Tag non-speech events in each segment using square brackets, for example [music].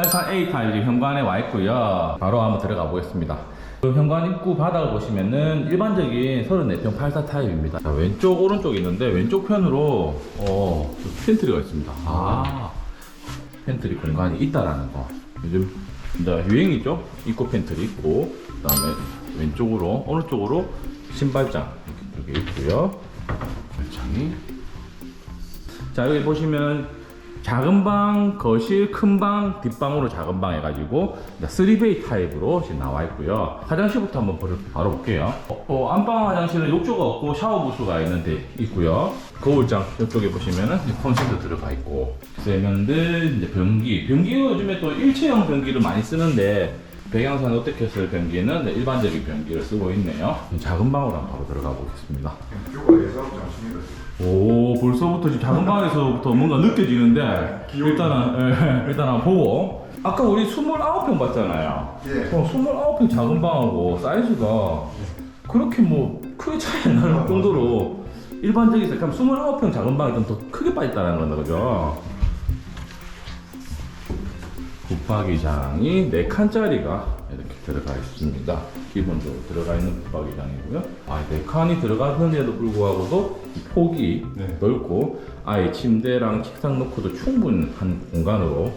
84A 타일 현관에 와 있고요. 바로 한번 들어가 보겠습니다. 그 현관 입구 바닥을 보시면은 일반적인 34평 84 타입입니다. 자, 왼쪽 오른쪽 있는데 왼쪽 편으로 어, 팬트리가 있습니다. 아, 팬트리 공간이 있다라는 거. 요즘 이제 유행이죠. 입구 팬트리 있고 그다음에 왼쪽으로 오른쪽으로 신발장 이렇게, 이렇게 있고요. 발창이 자 여기 보시면 작은 방, 거실, 큰 방, 뒷방으로 작은 방 해가지고 3베이 타입으로 지금 나와 있고요. 화장실부터 한번 바로, 볼게요. 어, 어, 안방 화장실은 욕조가 없고 샤워 부스가 있는데 있고요. 거울장 이쪽에 보시면은 콘센트 들어가 있고 세면대, 이제 변기. 변기가 요즘에 또 일체형 변기를 많이 쓰는데 백양산 어떻게쓸 변기는 네, 일반적인 변기를 쓰고 있네요. 작은 방으로 한번 바로 들어가 보겠습니다. 예사롭지 않습니다. 오 벌써부터 지금 작은 방에서부터 뭔가 느껴지는데. 일단은 예, 일단 한번 보고 아까 우리 29평 봤잖아요 예. 어, 29평 작은 방하고 사이즈가 붙이게 뭐 크게 차이 안 나는 정도로 일반적인 그럼 29평 작은 방이 좀 더 크게 빠졌다는 건다 그죠? 붙박이장이 4칸짜리가 이렇게 들어가 있습니다. 기본적으로 들어가 있는 붙박이장이고요. 아, 4칸이 들어가는데도 불구하고도 이 폭이 네. 넓고 아예 침대랑 책상 놓고도 충분한 공간으로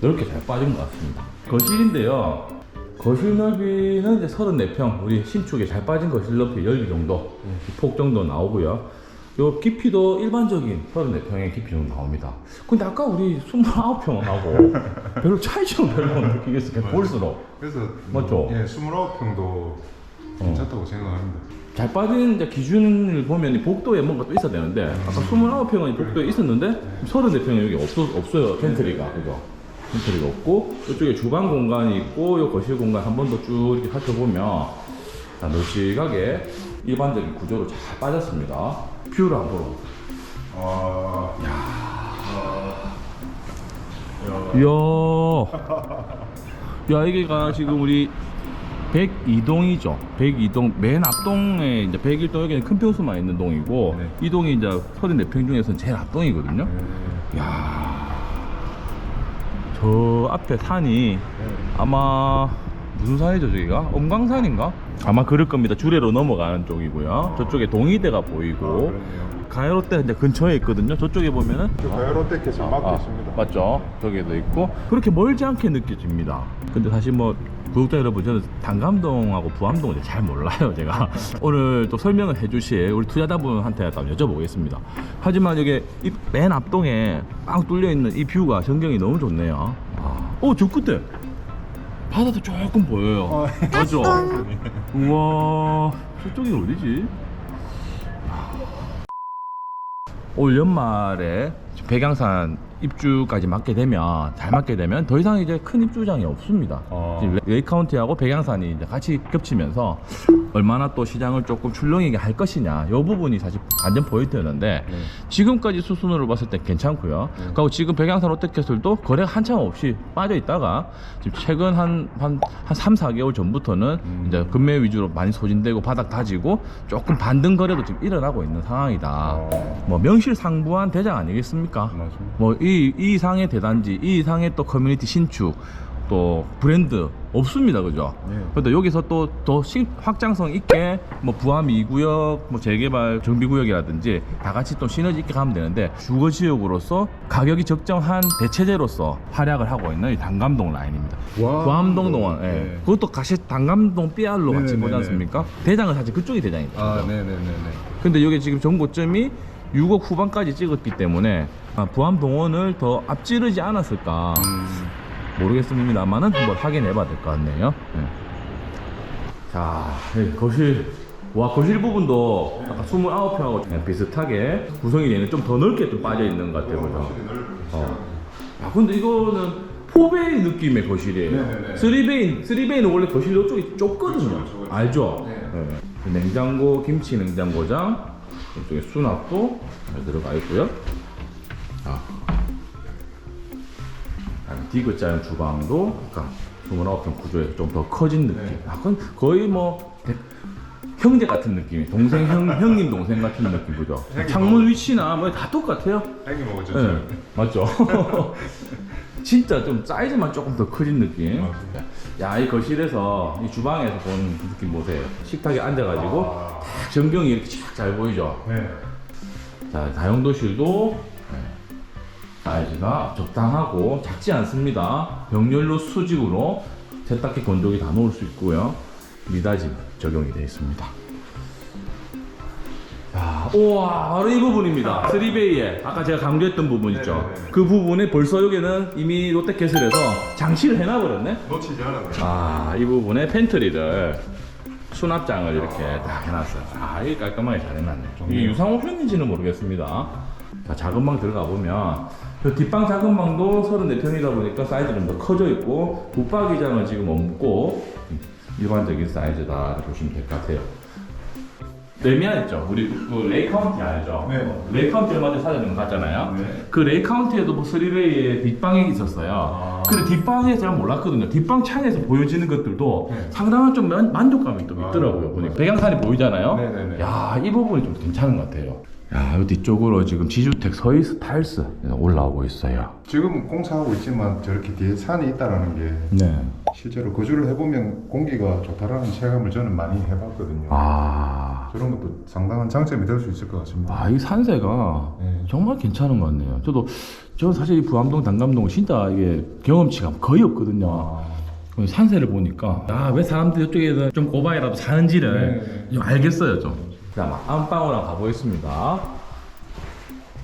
넓게 잘 빠진 것 같습니다. 거실인데요. 거실 넓이는 이제 34평, 우리 신축에 잘 빠진 거실 넓이 10개 정도, 폭 정도 나오고요. 요 깊이도 일반적인 34평의 깊이 정도 나옵니다. 근데 아까 우리 29평 하고 [laughs] 별로 차이점은 별로 못 느끼겠어요. 그냥 볼수록. 그래서 맞죠? 예, 29평도 괜찮다고 생각합니다. 잘 빠진 이제 기준을 보면 이 복도에 뭔가 또 있어야 되는데 아까 29평은 복도에 있었는데 34평은 여기 없어, 없어요 팬트리가 그죠 팬트리가 없고 이쪽에 주방 공간이 있고 요 거실 공간 한 번 더 쭉 이렇게 살펴보면 자, 널찍하게 일반적인 구조로 잘 빠졌습니다 보러 아, 이야. 야. 이게가 지금 우리 102동이죠. 102동 맨 앞동에 이제 101동 여기는 큰 평수만 있는 동이고 네. 이 동이 이제 34평 중에서는 제일 앞동이거든요. 예. 야, 저 앞에 산이 아마 무슨 산이죠 저기가? 엄광산인가? 아마 그럴 겁니다. 주례로 넘어가는 쪽이고요. 저쪽에 동이대가 아, 보이고 그렇네요. 가야롯대 이제 근처에 있거든요. 저쪽에 보면은 저 가요롯데께 지금 막고 아, 있습니다. 맞죠? 저기도 있고 그렇게 멀지 않게 느껴집니다. 근데 사실 뭐 구독자 여러분 저는 단감동하고 부암동을 이제 잘 몰라요 제가 [laughs] 오늘 또 설명을 해주실 우리 투자자분한테 한번 여쭤보겠습니다. 하지만 여기 이맨 앞동에 빵 뚫려 있는 이 뷰가 전경이 너무 좋네요. 아, 어저 끝에 바다도 조금 보여요. 어. 맞죠? 우와 저쪽이 어디지? 올 연말에 백양산 입주까지 맞게 되면 잘 맞게 되면 더 이상 이제 큰 입주장이 없습니다. 어. 지금 레- 레이카운티하고 백양산이 이제 같이 겹치면서 얼마나 또 시장을 조금 출렁이게 할 것이냐 이 부분이 사실 완전 포인트였는데 네. 지금까지 수순으로 봤을 때 괜찮고요. 그리고 지금 백양산 롯데캐슬도 거래가 한참 없이 빠져 있다가 지금 최근 한, 한, 한 3, 4개월 전부터는 음. 이제 금매 위주로 많이 소진되고 바닥 다지고 조금 반등 거래도 지금 일어나고 있는 상황이다. 어. 뭐 명실상부한 대장 아니겠습니까? 뭐 이 이 상의 대단지, 이 이상의 또 커뮤니티 신축, 또 브랜드 없습니다, 그죠? 네. 근데 여기서 또 더 확장성 있게 뭐 부암 2구역, 뭐 재개발 정비구역이라든지 다 같이 또 시너지 있게 가면 되는데 주거 지역으로서 가격이 적정한 대체제로서 활약을 하고 있는 이 단감동 라인입니다. 와. 부암동 동원, 예. 네. 그것도 같이 단감동 삐알로 같이. 보지 않습니까? 대장은 사실 그쪽이 대장입니다. 아, 네네네네. 근데 여기 지금 정보점이 6억 후반까지 찍었기 때문에 아, 부암 동원을 더 앞지르지 않았을까 음, 모르겠습니다만은 한번 확인해 봐야 될 것 같네요. 네. 자, 네, 거실. 와, 거실 부분도 아까 29평하고 그냥 비슷하게 구성이 되는 좀 더 넓게 좀 빠져 있는 것 같아요. 그죠? 어. 아, 근데 이거는 4베이 느낌의 거실이에요. 네네네. 3베이, 3베이는 원래 거실 이쪽이 좁거든요. 그렇죠, 그렇죠, 그렇죠. 알죠? 네. 네. 냉장고, 김치 냉장고장, 이쪽에 수납도 잘 들어가 있고요. 아. 디귿자형 주방도 아까 29평 구조에서 좀 더 커진 느낌. 네. 약간 거의 뭐 대- 형제 같은 느낌이 동생 형 [laughs] 형님 동생 같은 느낌 그죠? 형님 창문 위치나 뭐 다 똑같아요. 행이 먹었죠. 네, 맞죠. [laughs] 진짜 좀 사이즈만 조금 더 커진 느낌. 맞습니다. 야, 이 거실에서 이 주방에서 그 느낌 보세요. 식탁에 앉아가지고 아. 딱 전경이 이렇게 쫙 잘 보이죠. 네. 자, 다용도실도 네, 사이즈가 적당하고 작지 않습니다. 병렬로 수직으로 세탁기 건조기 다 놓을 수 있고요. 미닫이 적용이 되어 있습니다. 자, 우와, 바로 이 부분입니다. 3베이에 아까 제가 강조했던 부분 있죠. 네네네. 그 부분에 벌써 여기는 이미 롯데캐슬에서 장치를 해놔버렸네. 놓치지 않았네. 아, 이 부분에 팬트리를 수납장을 이렇게 딱 해놨어요. 아, 이게 깔끔하게 잘 해놨네. 이게 유상 옵션인지는 모르겠습니다. 자, 작은 방 들어가 보면 그 뒷방 작은 방도 34평이다 보니까 사이즈 좀 더 커져 있고 붙박이장은 지금 없고 일반적인 사이즈다 보시면 될 것 같아요. 레미안 있죠? 우리 그 레이 카운티 알죠? 네. 레이 카운티 얼마 전에 사장님 갔잖아요. 네. 그 레이 카운티에도 뭐 3베이에 뒷방이 있었어요. 아. 근데 뒷방에 제가 몰랐거든요. 뒷방 창에서 보여지는 것들도 네. 상당한 좀 만, 만족감이 또 아. 있더라고요. 보니까 배경산이 보이잖아요. 네네네. 야, 이 부분이 좀 괜찮은 것 같아요. 야, 이 뒤쪽으로 지금 지주택 서이스 타일스 올라오고 있어요. 지금 공사하고 있지만 저렇게 뒤에 산이 있다라는 게 네. 실제로 거주를 해보면 공기가 좋다라는 체감을 저는 많이 해봤거든요. 아, 저런 것도 상당한 장점이 될 수 있을 것 같습니다. 아, 이 산세가 네. 정말 괜찮은 것 같네요. 저도 저는 사실 이 부암동 단감동 진짜 이게 경험치가 거의 없거든요. 그 산세를 보니까 아 왜 사람들이 이쪽에서 좀 고바이라도 사는지를 네. 좀 알겠어요 좀. 자 안방으로 가보겠습니다.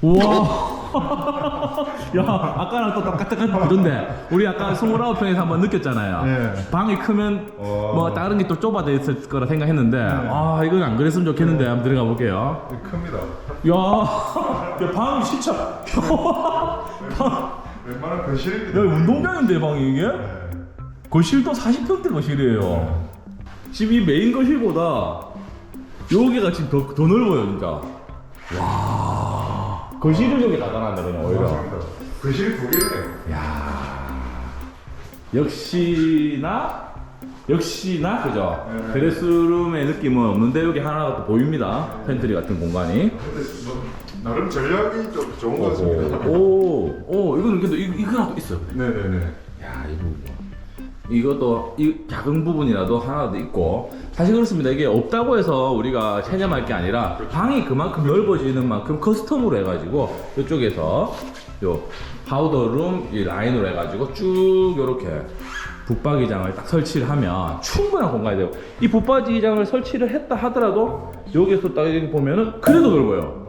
우와. [laughs] 야 아까랑 또 똑같던데 우리 아까 29평에서 한번 느꼈잖아요. 네. 방이 크면 어. 뭐 다른 게 또 좁아져 있을 거라 생각했는데 아 이건 안 그랬으면 좋겠는데 한번 들어가 볼게요. 큽니다. 야, [laughs] 야 방이 진짜 [laughs] 방, 웬만한 거실입니다. 야 운동장인데 방이 이게? 네. 거실도 40평대 거실이에요. 지금 이 메인 거실보다 여기가 지금 더, 더 넓어요, 진짜. 와. 거실을 여기 나가놨네, 그냥 오히려. 맞습니다. 거실 두 개네요. 야 역시나, 역시나, 그죠? 네. 드레스룸의 느낌은 없는데 여기 하나가 또 보입니다. 팬트리 같은 공간이. 근데 뭐 나름 전략이 좀 좋은 것 같습니다. 오, 오, 이거는 근데 이- 이거라도 있어요. 네네네. 야, 이 부분. 이것도 이 작은 부분이라도 하나도 있고 사실 그렇습니다. 이게 없다고 해서 우리가 체념할 게 아니라 방이 그만큼 넓어지는 만큼 커스텀으로 해가지고 이쪽에서 요 파우더룸 이 라인으로 해가지고 쭉 이렇게 붙박이장을 딱 설치를 하면 충분한 공간이 되고 이 붙박이장을 설치를 했다 하더라도 여기서 딱 이렇게 보면은 그래도 넓어요.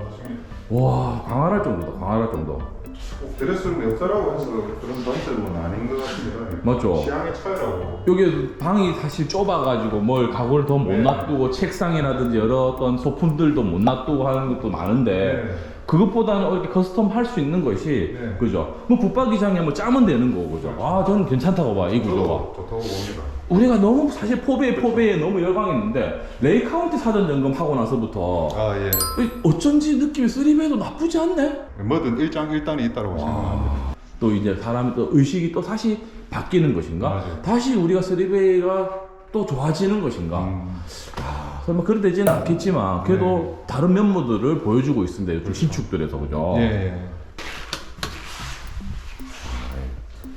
와 광활할 정도다 광활할 정도. 꼭 드레스룸이 없다라고 해서 그런 단점은 아닌 것 같습니다. 맞죠? 취향의 차이라고. 여기 방이 사실 좁아가지고 뭘 가구를 더 못 네. 놔두고 책상이라든지 여러 어떤 소품들도 못 놔두고 하는 것도 많은데 네. 그것보다는 이렇게 커스텀 할 수 있는 것이 네. 그죠? 뭐 붙박이장에 뭐 짜면 되는 거고 그죠? 아 저는 괜찮다고 봐 이 구조가 좋다고 봅니다. 우리가 너무 사실 포베에 포베에 너무 열광했는데 레이 카운티 사전 점검 하고 나서부터 아 예. 이 어쩐지 느낌이 3배도 나쁘지 않네 뭐든 일장 일단이 있다고 생각합니다. 또 이제 사람이 또 의식이 또 다시 바뀌는 것인가? 맞아요. 다시 우리가 3배가 또 좋아지는 것인가? 음, 아, 설마 그래 되지는 않겠지만 그래도 다른 면모들을 보여주고 있습니다. 요즘 신축들에서 그죠? 예, 예.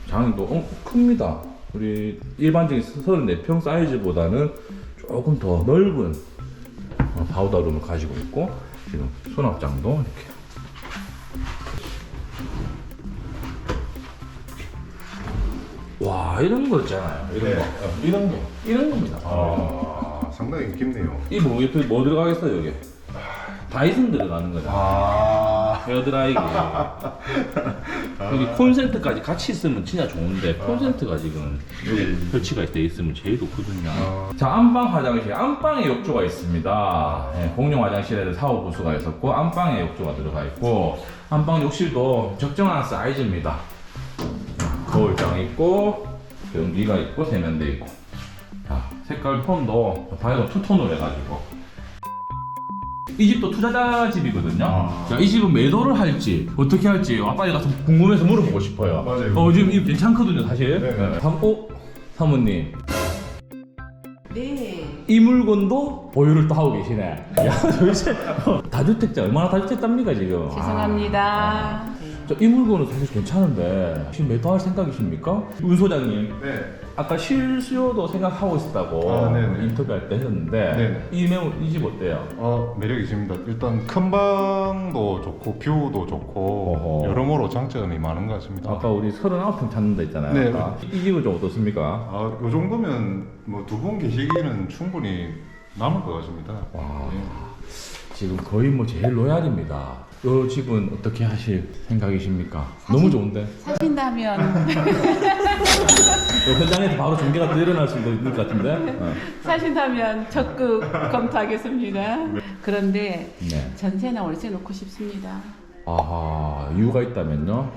장도 어, 큽니다. 우리 일반적인 34평 사이즈보다는 조금 더 넓은 어, 파우더룸을 가지고 있고 지금 수납장도 이렇게 와 이런 거 있잖아요. 이런 네. 거 어, 이런 거 이런 겁니다. 아 상당히 깊네요. 이 뭐, 옆에 뭐 들어가겠어요 여기? 다이슨 들어가는 거잖아. 아 헤어드라이기. [laughs] 여기 콘센트까지 같이 있으면 진짜 좋은데 콘센트가 지금 여기 설치가 돼 있으면 제일 좋거든요. 아. 자 안방 화장실. 안방에 욕조가 있습니다. 네, 공용 화장실에는 샤워 부스가 있었고 안방에 욕조가 들어가 있고 안방 욕실도 적정한 사이즈입니다. 거울장 있고 변기가 있고 세면대 있고. 자 색깔 톤도 밝은 투톤으로 해가지고 이 집도 투자자 집이거든요. 아. 자, 이 집은 매도를 할지 어떻게 할지 아빠가 가서 궁금해서 물어보고 싶어요. 맞아요. 어 지금 이 괜찮거든요, 사실. 네, 네. 삼, 어? 사모님 네. 이 물건도 보유를 또 하고 계시네. 야 도대체 다주택자 얼마나 다주택자입니까 지금? 죄송합니다. 네. 아, 자, 이 물건은 사실 괜찮은데 지금 매도할 생각이십니까? 운 소장님 네. 아까 실수요도 생각하고 있었다고 아, 네네. 인터뷰할 때 했는데 네네. 이 매물 이 집 어때요? 어, 매력이 있습니다. 일단 큰 방도 좋고 뷰도 좋고 어허. 여러모로 장점이 많은 것 같습니다. 아까 우리 39평 찾는 데 있잖아요. 네. 아까. 이 집은 좀 어떻습니까? 아, 요 정도면 뭐 두 분 계시기는 충분히 남을 것 같습니다. 와. 예. 지금 거의 뭐 제일 로얄입니다. 이 집은 어떻게 하실 생각이십니까? 너무 좋은데. 사신다면 이 [laughs] 현장에서 바로 전개가 또 일어날 수도 있을 것 같은데. 어. 사신다면 적극 검토하겠습니다. 그런데 네. 전세나 월세 놓고 싶습니다. 아하 이유가 있다면요.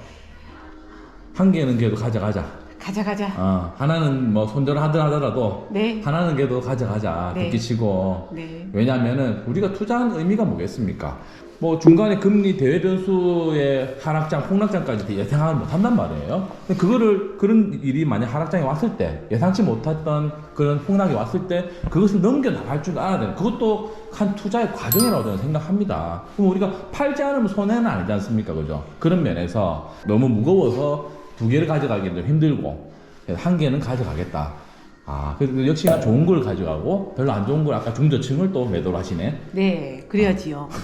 한 개는 걔도 가져가자. 가자 가자. 어, 하나는 뭐 손절 하든 하더라도 네. 하나는 걔도 가져가자. 네. 듣기 치고. 네. 왜냐하면은 우리가 투자하는 의미가 뭐겠습니까? 뭐 중간에 금리 대외 변수의 하락장, 폭락장까지 예상을 못한단 말이에요. 근데 그거를 그런 일이 만약 하락장이 왔을 때 예상치 못했던 그런 폭락이 왔을 때 그것을 넘겨 나갈 줄 알아야 되는 그것도 한 투자의 과정이라고 저는 생각합니다. 그럼 우리가 팔지 않으면 손해는 아니지 않습니까, 그죠? 그런 면에서 너무 무거워서 두 개를 가져가기는 좀 힘들고 한 개는 가져가겠다. 아, 그래서 역시나 좋은 걸 가져가고 별로 안 좋은 걸 아까 중저층을 또 매도를 하시네. 네, 그래야지요. [laughs]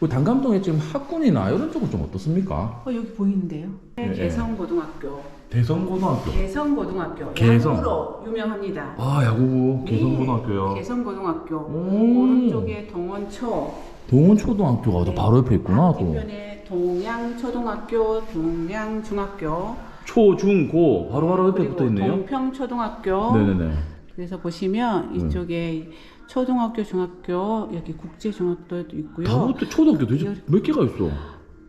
그 단감동에 지금 학군이나 이런 쪽은 좀 어떻습니까? 어, 여기 보이는데요. 네, 개성고등학교. 대성고등학교. 개성고등학교. 개성. 야구로 유명합니다. 아, 야구부 네, 개성고등학교요. 개성고등학교. 오. 오른쪽에 동원초. 동원초등학교가 또 네. 바로 옆에 있구나. 또. 뒤편에 동양초등학교, 동양중학교. 초, 중, 고 바로 바로 옆에 붙어 있네요. 동평초등학교. 네네네. 그래서 보시면 이쪽에 초등학교, 중학교, 여기 국제중학교도 있고요. 다 붙어 초등학교 도대체 여기- 몇 개가 있어?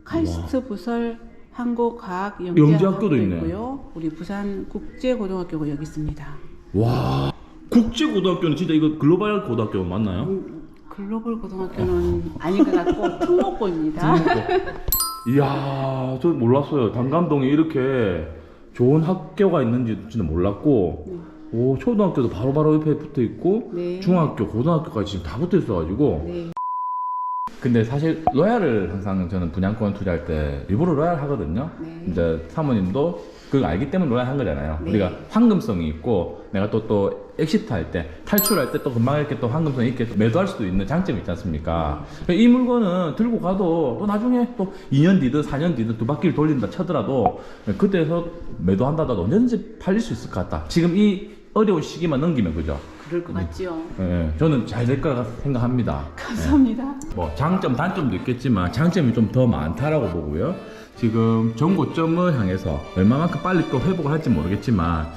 카이스트 부설 한국과학 영재학교도 영재학교도 있네. 있고요. 우리 부산 국제고등학교가 여기 있습니다. 와. 국제 고등학교는 진짜 이거 글로벌 고등학교 맞나요? 음, 글로벌 고등학교는 아닌 것 같고 [laughs] 특목고입니다. 이야, 저 몰랐어요. 단감동에 이렇게 좋은 학교가 있는지 진짜 몰랐고, 네. 오, 초등학교도 바로바로 옆에 붙어 있고, 네. 중학교, 고등학교까지 지금 다 붙어 있어가지고. 네. 근데 사실 로얄을 항상 저는 분양권 투자할 때 일부러 로얄 하거든요. 네. 이제 사모님도 그걸 알기 때문에 로얄 한 거잖아요. 네. 우리가 황금성이 있고, 내가 또 또 엑시트 할 때, 탈출할 때 또 금방 이렇게 또 황금성이 있게 매도할 수도 있는 장점이 있지 않습니까? 이 물건은 들고 가도 또 나중에 또 2년 뒤든 4년 뒤든 두 바퀴를 돌린다 쳐더라도 그때에서 매도한다더라도 언제든지 팔릴 수 있을 것 같다. 지금 이 어려운 시기만 넘기면 그죠? 그럴 것 같지요. 예, 저는 잘 될 거라 생각합니다. 감사합니다. 뭐 장점 단점도 있겠지만 장점이 좀 더 많다라고 보고요. 지금 전고점을 향해서 얼마만큼 빨리 또 회복을 할지 모르겠지만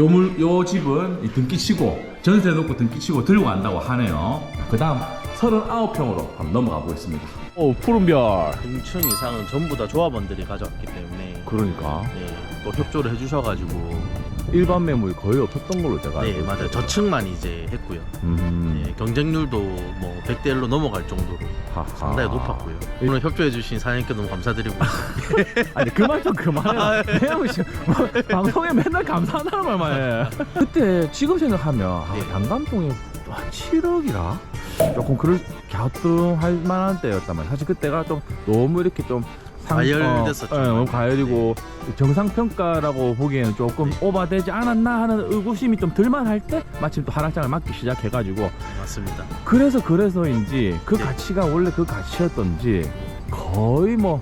요, 물, 요 집은 이 등기 치고 전세 놓고 등기 치고 들고 간다고 하네요. 그 다음 39평으로 한번 넘어가 보겠습니다. 오 푸른별. 등층 이상은 전부 다 조합원들이 가져왔기 때문에 그러니까 네, 또 협조를 해주셔가지고 일반 매물이 거의 없었던 걸로 제가 네 알고 맞아요 저층만 이제 했고요 음, 네, 경쟁률도 뭐 100대 1로 넘어갈 정도로 하하. 상당히 높았고요 오늘 협조해주신 사장님께 너무 감사드리고 [laughs] 아니 그 말 좀 그만해요. 내가 무슨 뭐, 방송에 맨날 감사하다는 말만 해. 그때 지금 생각하면 아, 네. 단감동이 한 7억이라 조금 그럴 갸우뚱할 만한 때였단 말이야. 사실 그때가 좀 너무 이렇게 좀 과열됐었죠. 예, 너무 과열이고 정상 평가라고 보기에는 조금 오바되지 않았나 하는 의구심이 좀 들만할 때 마침 또 하락장을 맞기 시작해가지고 맞습니다 그래서 그래서인지 그 네. 가치가 원래 그 가치였던지 거의 뭐